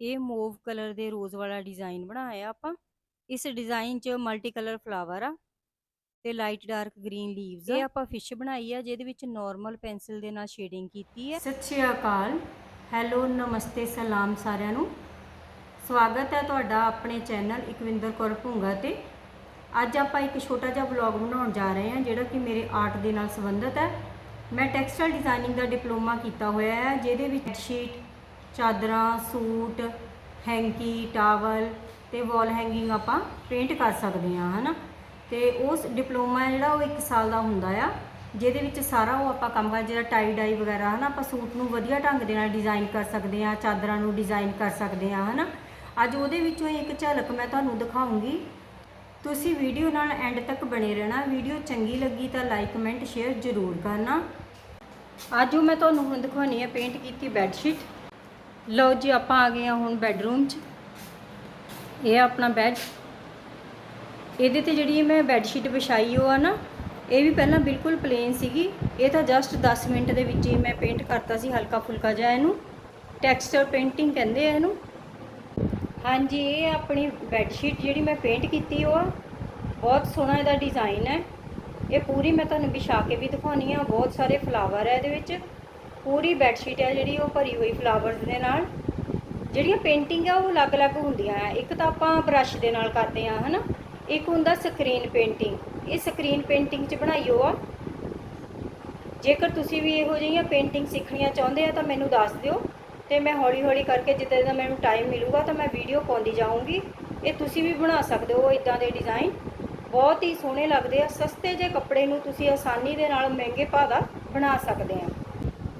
ਇਹ ਮੋਵ ਕਲਰ ਦੇ ਰੋਜ਼ ਵਾਲਾ ਡਿਜ਼ਾਈਨ ਬਣਾਇਆ ਆਪਾਂ। ਇਸ ਡਿਜ਼ਾਈਨ 'ਚ ਮਲਟੀ ਕਲਰ ਫਲਾਵਰ ਆ ਤੇ ਲਾਈਟ ਡਾਰਕ ਗ੍ਰੀਨ ਲੀਵਸ ਇਹ ਆਪਾਂ ਫਿਸ਼ ਬਣਾਈ ਆ ਜਿਹਦੇ ਵਿੱਚ ਨਾਰਮਲ ਪੈਨਸਲ ਦੇ ਨਾਲ ਸ਼ੇਡਿੰਗ ਕੀਤੀ ਹੈ। ਸਤਿ ਸ਼੍ਰੀ ਅਕਾਲ। ਹੈਲੋ ਨਮਸਤੇ ਸਲਾਮ ਸਾਰਿਆਂ ਨੂੰ। ਸਵਾਗਤ ਹੈ ਤੁਹਾਡਾ ਆਪਣੇ ਚੈਨਲ ਇਕਵਿੰਦਰ ਕੌਰ ਭੁੰਗਾ ਤੇ। ਅੱਜ ਆਪਾਂ ਇੱਕ ਛੋਟਾ ਜਿਹਾ ਵਲੌਗ ਬਣਾਉਣ ਜਾ ਰਹੇ ਹਾਂ ਜਿਹੜਾ ਕਿ ਮੇਰੇ ਆਰਟ ਦੇ ਨਾਲ ਸੰਬੰਧਿਤ ਹੈ। ਮੈਂ ਟੈਕਸਟਾਈਲ ਡਿਜ਼ਾਈਨਿੰਗ ਦਾ ਡਿਪਲੋਮਾ ਕੀਤਾ ਹੋਇਆ ਹੈ ਜਿਹਦੇ ਵਿੱਚ ਸ਼ੀਟ ਚਾਦਰਾਂ, ਸੂਟ, ਹੈਂਕੀ, ਟਾਵਲ ਤੇ ਵਾਲ ਹੈਂਗਿੰਗ ਆਪਾਂ ਪੇਂਟ ਕਰ ਸਕਦੇ ਹਾਂ, ਹਨਾ? ਤੇ ਉਸ ਡਿਪਲੋਮਾ ਜਿਹੜਾ ਉਹ 1 ਸਾਲ ਦਾ ਹੁੰਦਾ ਆ, ਜਿਹਦੇ ਵਿੱਚ ਸਾਰਾ ਉਹ ਆਪਾਂ ਕੰਮ ਕਰ, ਜਿਹੜਾ ਟਾਈ ਡਾਈ ਵਗੈਰਾ, ਹਨਾ? ਆਪਾਂ ਸੂਟ ਨੂੰ ਵਧੀਆ ਢੰਗ ਦੇ ਨਾਲ ਡਿਜ਼ਾਈਨ ਕਰ ਸਕਦੇ ਹਾਂ, ਚਾਦਰਾਂ ਨੂੰ ਡਿਜ਼ਾਈਨ ਕਰ ਸਕਦੇ ਹਾਂ, ਹਨਾ? ਅੱਜ ਉਹਦੇ ਵਿੱਚੋਂ ਇੱਕ ਝਲਕ ਮੈਂ ਤੁਹਾਨੂੰ ਦਿਖਾਉਂਗੀ। ਤੁਸੀਂ ਵੀਡੀਓ ਨਾਲ ਐਂਡ ਤੱਕ ਬਣੇ ਰਹਿਣਾ। ਵੀਡੀਓ ਚੰਗੀ ਲੱਗੀ ਤਾਂ ਲਾਈਕ ਕਮੈਂਟ ਸ਼ੇਅਰ ਜ਼ਰੂਰ ਕਰਨਾ। ਅੱਜ ਉਹ ਮੈਂ ਤੁਹਾਨੂੰ ਹੁਣ ਦਿਖਾਉਣੀ ਹੈ ਪੇਂਟ ਕੀਤੀ ਬੈੱਡ ਸ਼ੀਟ ਲਓ ਜੀ, ਆਪਾਂ ਆ ਗਏ ਹਾਂ ਹੁਣ ਬੈੱਡਰੂਮ 'ਚ। ਇਹ ਆਪਣਾ ਬੈੱਡ ਇਹਦੇ ਤੇ ਜਿਹੜੀ ਮੈਂ ਬੈੱਡ ਸ਼ੀਟ ਵਿਛਾਈ ਉਹ ਆ ਨਾ, ਇਹ ਵੀ ਪਹਿਲਾਂ ਬਿਲਕੁਲ ਪਲੇਨ ਸੀਗੀ। ਇਹ ਤਾਂ ਜਸਟ 10 ਮਿੰਟ ਦੇ ਵਿੱਚ ਹੀ ਮੈਂ ਪੇਂਟ ਕਰਤਾ ਸੀ ਹਲਕਾ ਫੁਲਕਾ ਜਿਹਾ ਇਹਨੂੰ। ਟੈਕਸਚਰ ਪੇਂਟਿੰਗ ਕਹਿੰਦੇ ਆ ਇਹਨੂੰ। ਹਾਂਜੀ, ਇਹ ਆਪਣੀ ਬੈੱਡ ਸ਼ੀਟ ਜਿਹੜੀ ਮੈਂ ਪੇਂਟ ਕੀਤੀ ਉਹ ਆ। ਬਹੁਤ ਸੋਹਣਾ ਇਹਦਾ ਡਿਜ਼ਾਈਨ ਹੈ। ਇਹ ਪੂਰੀ ਮੈਂ ਤੁਹਾਨੂੰ ਵਿਛਾ ਕੇ ਵੀ ਦਿਖਾਉਣੀ ਆ। ਬਹੁਤ ਸਾਰੇ ਫਲਾਵਰ ਹੈ ਇਹਦੇ ਵਿੱਚ। ਪੂਰੀ ਬੈੱਡਸ਼ੀਟ ਹੈ ਜਿਹੜੀ, ਉਹ ਭਰੀ ਹੋਈ ਫਲਾਵਰਸ ਦੇ ਨਾਲ। ਜਿਹੜੀਆਂ ਪੇਂਟਿੰਗ ਆ, ਉਹ ਅਲੱਗ-ਅਲੱਗ ਹੁੰਦੀਆਂ ਆ। ਇੱਕ ਤਾਂ ਆਪਾਂ ਬ੍ਰਸ਼ ਦੇ ਨਾਲ ਕਰਦੇ ਆ, ਹਨਾ? ਇੱਕ ਹੁੰਦਾ ਸਕਰੀਨ ਪੇਂਟਿੰਗ। ਇਹ ਸਕਰੀਨ ਪੇਂਟਿੰਗ 'ਚ ਬਣਾਈਓ ਆ ਜੇਕਰ ਤੁਸੀਂ ਵੀ ਇਹੋ ਜਿਹੀਆਂ ਪੇਂਟਿੰਗ ਸਿੱਖਣੀਆਂ ਚਾਹੁੰਦੇ ਆ, ਤਾਂ ਮੈਨੂੰ ਦੱਸ ਦਿਓ। ਤੇ ਮੈਂ ਹੌਲੀ-ਹੌਲੀ ਕਰਕੇ, ਜਿੱਦਾਂ ਦਾ ਮੈਨੂੰ ਟਾਈਮ ਮਿਲੂਗਾ, ਤਾਂ ਮੈਂ ਵੀਡੀਓ ਪਾਉਂਦੀ ਜਾਊਂਗੀ। ਇਹ ਤੁਸੀਂ ਵੀ ਬਣਾ ਸਕਦੇ ਹੋ ਇਦਾਂ ਦੇ ਡਿਜ਼ਾਈਨ ਬਹੁਤ ਹੀ ਸੋਹਣੇ ਲੱਗਦੇ ਆ। ਸਸਤੇ ਜਿਹੇ ਕੱਪੜੇ ਨੂੰ ਤੁਸੀਂ ਆਸਾਨੀ ਦੇ ਨਾਲ ਮਹਿੰਗੇ ਭਾਅ ਦਾ ਬਣਾ ਸਕਦੇ ਆ।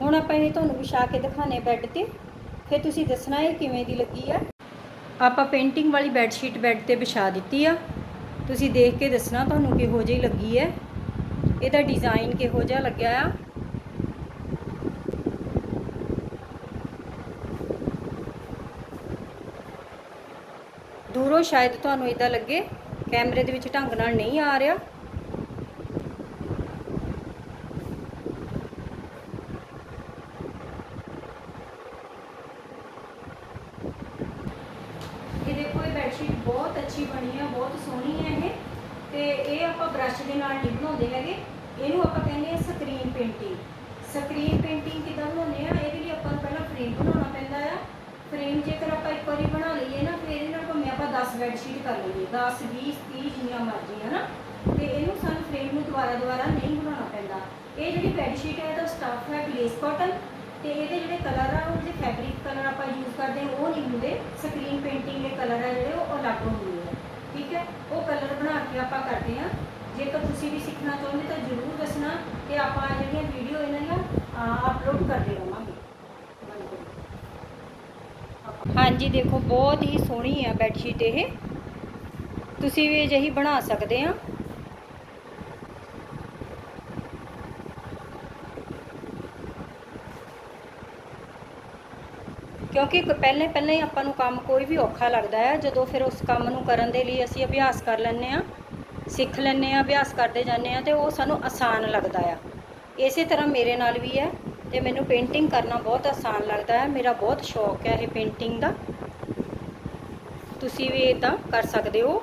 ਹੁਣ ਆਪਾਂ ਇਹ ਤੁਹਾਨੂੰ ਵਿਛਾ ਕੇ ਦਿਖਾਣੇ ਬੈੱਡ ਤੇ। ਫਿਰ ਤੁਸੀਂ ਦੱਸਣਾ ਇਹ ਕਿਵੇਂ ਦੀ ਲੱਗੀ ਆ। ਆਪਾਂ ਪੇਂਟਿੰਗ ਵਾਲੀ ਬੈੱਡ ਸ਼ੀਟ ਬੈੱਡ ਤੇ ਵਿਛਾ ਦਿੱਤੀ ਆ। ਤੁਸੀਂ ਦੇਖ ਕੇ ਦੱਸਣਾ ਤੁਹਾਨੂੰ ਕਿਹੋ ਜਿਹੀ ਲੱਗੀ ਹੈ। ਇਹਦਾ ਡਿਜ਼ਾਈਨ ਕਿਹੋ ਜਿਹਾ ਲੱਗਿਆ ਆ। ਦੂਰੋਂ ਸ਼ਾਇਦ ਤੁਹਾਨੂੰ ਇਦਾਂ ਲੱਗੇ। ਕੈਮਰੇ ਦੇ ਵਿੱਚ ਢੰਗ ਨਾਲ ਨਹੀਂ ਆ ਰਿਹਾ ਇਹ ਦੇਖੋ ਇਹ ਬੈੱਡ ਸ਼ੀਟ ਬਹੁਤ ਅੱਛੀ ਬਣੀ ਆ, ਬਹੁਤ ਸੋਹਣੀ ਹੈ ਇਹ। ਤੇ ਇਹ ਆਪਾਂ ਬ੍ਰਸ਼ ਦੇ ਨਾਲ ਨਹੀਂ ਬਣਾਉਂਦੇ ਹੈਗੇ। ਇਹਨੂੰ ਆਪਾਂ ਕਹਿੰਦੇ ਆ ਸਕਰੀਨ ਪੇਂਟਿੰਗ ਸਕਰੀਨ ਪੇਂਟਿੰਗ ਕਿਦਾਂ ਬਣਾਉਂਦੇ ਆ? ਇਹਦੇ ਲਈ ਆਪਾਂ ਪਹਿਲਾਂ ਫਰੇਮ ਬਣਾਉਣਾ ਪੈਂਦਾ ਆ। ਫਰੇਮ ਜੇਕਰ ਆਪਾਂ ਇੱਕ ਵਾਰੀ ਬਣਾ ਲਈਏ ਨਾ, ਫਿਰ ਇਹਦੇ ਨਾਲ ਭਾਵੇਂ ਆਪਾਂ 10 ਬੈੱਡਸ਼ੀਟ ਕਰ ਲਈਏ। 10 20 30 ਜਿੰਨੀਆਂ ਮਰਜ਼ੀ, ਹੈ ਨਾ? ਤੇ ਇਹਨੂੰ ਸਾਨੂੰ ਫਰੇਮ ਨੂੰ ਦੁਬਾਰਾ ਦੁਬਾਰਾ ਨਹੀਂ ਬਣਾਉਣਾ ਪੈਂਦਾ। ਇਹ ਜਿਹੜੀ ਬੈੱਡਸ਼ੀਟ ਹੈ, ਇਹਦਾ ਸਟੱਫ ਹੈ ਗਲੇਸ ਕਾਟਨ ਤੇ ਇਹਦੇ ਜਿਹੜੇ ਕਲਰ ਆ, ਉਹ ਜਿਹੜੇ ਫੈਬਰਿਕ ਕਲਰ ਆਪਾਂ ਯੂਜ਼ ਕਰਦੇ ਹਾਂ, ਉਹ ਨਹੀਂ ਹੁੰਦੇ। ਸਕਰੀਨ ਪੇਂਟਿੰਗ ਦੇ ਕਲਰ ਆ ਜਿਹੜੇ, ਉਹ ਅਲੱਗ ਹੁੰਦੇ ਆ। ਠੀਕ ਹੈ? ਉਹ ਕਲਰ ਬਣਾ ਕੇ ਆਪਾਂ ਕਰਦੇ ਹਾਂ। ਜੇਕਰ ਤੁਸੀਂ ਵੀ ਸਿੱਖਣਾ ਚਾਹੁੰਦੇ ਤਾਂ ਜ਼ਰੂਰ ਦੱਸਣਾ ਤੇ ਆਪਾਂ ਜਿਹੜੀਆਂ ਵੀਡੀਓ ਇਹਨਾਂ ਦੀਆਂ ਅਪਲੋਡ ਕਰਦੇ ਰਵਾਂਗੇ। ਹਾਂਜੀ, ਦੇਖੋ, ਬਹੁਤ ਹੀ ਸੋਹਣੀ ਆ ਬੈੱਡ ਸ਼ੀਟ ਇਹ। ਤੁਸੀਂ ਵੀ ਅਜਿਹੀ ਬਣਾ ਸਕਦੇ ਆ ਕਿਉਂਕਿ ਪਹਿਲੇ ਪਹਿਲੇ ਹੀ ਆਪਾਂ ਨੂੰ ਕੰਮ ਕੋਈ ਵੀ ਔਖਾ ਲੱਗਦਾ ਹੈ ਜਦੋਂ ਫਿਰ ਉਸ ਕੰਮ ਨੂੰ ਕਰਨ ਦੇ ਲਈ ਅਸੀਂ ਅਭਿਆਸ ਕਰ ਲੈਂਦੇ ਆ ਸਿੱਖ ਲੈਂਦੇ ਆ ਅਭਿਆਸ ਕਰਦੇ ਜਾਂਦੇ ਆ ਤੇ ਉਹ ਸਾਨੂੰ ਆਸਾਨ ਲੱਗਦਾ ਆ। ਇਸੇ ਤਰ੍ਹਾਂ ਮੇਰੇ ਨਾਲ ਵੀ ਹੈ ਤੇ ਮੈਨੂੰ ਪੇਂਟਿੰਗ ਕਰਨਾ ਬਹੁਤ ਆਸਾਨ ਲੱਗਦਾ ਹੈ, ਮੇਰਾ ਬਹੁਤ ਸ਼ੌਕ ਹੈ ਇਹ ਪੇਂਟਿੰਗ ਦਾ। ਤੁਸੀਂ ਵੀ ਇਦਾਂ ਕਰ ਸਕਦੇ ਹੋ।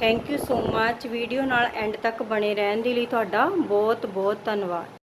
Thank you so much video ਨਾਲ ਐਂਡ ਤੱਕ ਬਣੇ ਰਹਿਣ ਦੇ ਲਈ ਤੁਹਾਡਾ ਬਹੁਤ ਬਹੁਤ ਧੰਨਵਾਦ।